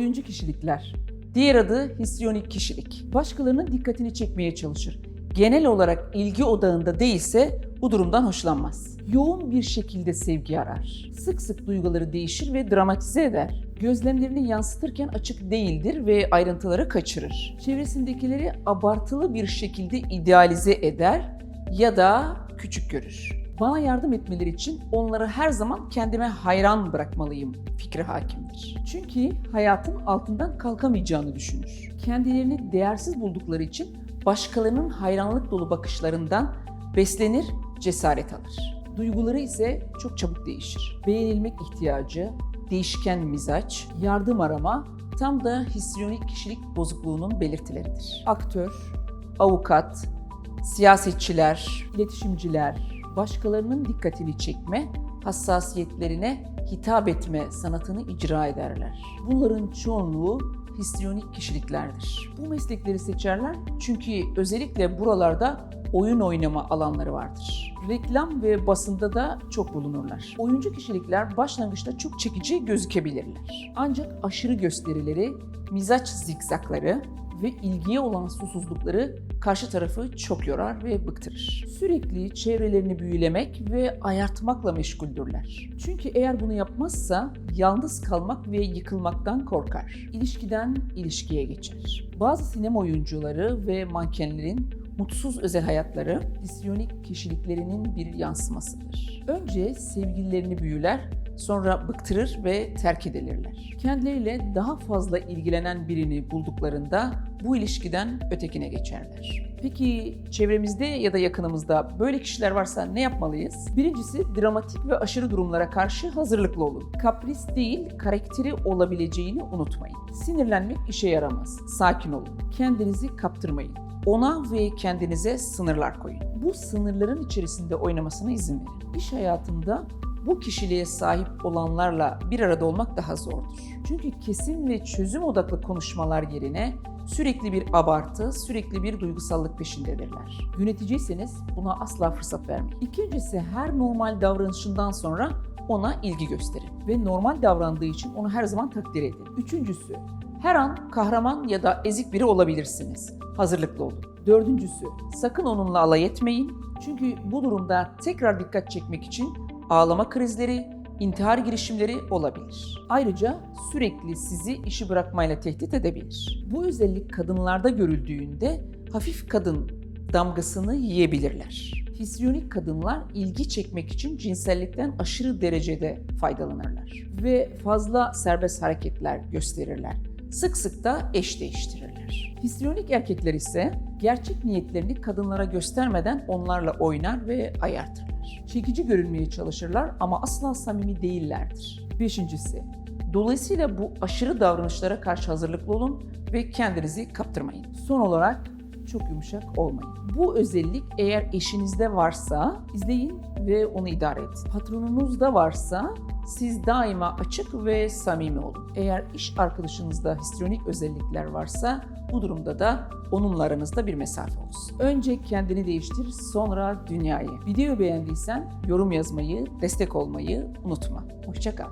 Oyuncu kişilikler. Diğer adı histriyonik kişilik. Başkalarının dikkatini çekmeye çalışır. Genel olarak ilgi odağında değilse bu durumdan hoşlanmaz. Yoğun bir şekilde sevgi arar. Sık sık duyguları değişir ve dramatize eder. Gözlemlerini yansıtırken açık değildir ve ayrıntıları kaçırır. Çevresindekileri abartılı bir şekilde idealize eder ya da küçük görür. Bana yardım etmeleri için onları her zaman kendime hayran bırakmalıyım fikri hakimdir. Çünkü hayatın altından kalkamayacağını düşünür. Kendilerini değersiz buldukları için başkalarının hayranlık dolu bakışlarından beslenir, cesaret alır. Duyguları ise çok çabuk değişir. Beğenilmek ihtiyacı, değişken mizaç, yardım arama tam da histriyonik kişilik bozukluğunun belirtileridir. Aktör, avukat, siyasetçiler, iletişimciler, başkalarının dikkatini çekme, hassasiyetlerine hitap etme sanatını icra ederler. Bunların çoğunluğu histriyonik kişiliklerdir. Bu meslekleri seçerler çünkü özellikle buralarda oyun oynama alanları vardır. Reklam ve basında da çok bulunurlar. Oyuncu kişilikler başlangıçta çok çekici gözükebilirler. Ancak aşırı gösterileri, mizaç zikzakları ve ilgiye olan susuzlukları karşı tarafı çok yorar ve bıktırır. Sürekli çevrelerini büyülemek ve ayartmakla meşguldürler. Çünkü eğer bunu yapmazsa yalnız kalmak ve yıkılmaktan korkar. İlişkiden ilişkiye geçer. Bazı sinema oyuncuları ve mankenlerin mutsuz özel hayatları hisyonik kişiliklerinin bir yansımasıdır. Önce sevgililerini büyüler, sonra bıktırır ve terk edilirler. Kendileriyle daha fazla ilgilenen birini bulduklarında bu ilişkiden ötekine geçerler. Peki çevremizde ya da yakınımızda böyle kişiler varsa ne yapmalıyız? Birincisi dramatik ve aşırı durumlara karşı hazırlıklı olun. Kapris değil, karakteri olabileceğini unutmayın. Sinirlenmek işe yaramaz. Sakin olun. Kendinizi kaptırmayın. Ona ve kendinize sınırlar koyun. Bu sınırların içerisinde oynamasına izin verin. İş hayatında bu kişiliğe sahip olanlarla bir arada olmak daha zordur. Çünkü kesin ve çözüm odaklı konuşmalar yerine sürekli bir abartı, sürekli bir duygusallık peşindedirler. Yöneticiyseniz buna asla fırsat vermeyin. İkincisi her normal davranışından sonra ona ilgi gösterin ve normal davrandığı için onu her zaman takdir edin. Üçüncüsü, her an kahraman ya da ezik biri olabilirsiniz. Hazırlıklı olun. Dördüncüsü, sakın onunla alay etmeyin. Çünkü bu durumda tekrar dikkat çekmek için ağlama krizleri, intihar girişimleri olabilir. Ayrıca sürekli sizi işi bırakmayla tehdit edebilir. Bu özellik kadınlarda görüldüğünde hafif kadın damgasını yiyebilirler. Hisyonik kadınlar ilgi çekmek için cinsellikten aşırı derecede faydalanırlar ve fazla serbest hareketler gösterirler. Sık sık da eş değiştirirler. Hisyonik erkekler ise gerçek niyetlerini kadınlara göstermeden onlarla oynar ve ayartırlar. Çekici görünmeye çalışırlar ama asla samimi değillerdir. Beşincisi, dolayısıyla bu aşırı davranışlara karşı hazırlıklı olun ve kendinizi kaptırmayın. Son olarak çok yumuşak olmayın. Bu özellik eğer eşinizde varsa izleyin ve onu idare edin. Patronunuzda varsa siz daima açık ve samimi olun. Eğer iş arkadaşınızda histrionik özellikler varsa bu durumda da onunla aranızda bir mesafe olsun. Önce kendini değiştir, sonra dünyayı. Videoyu beğendiysen yorum yazmayı, destek olmayı unutma. Hoşçakal.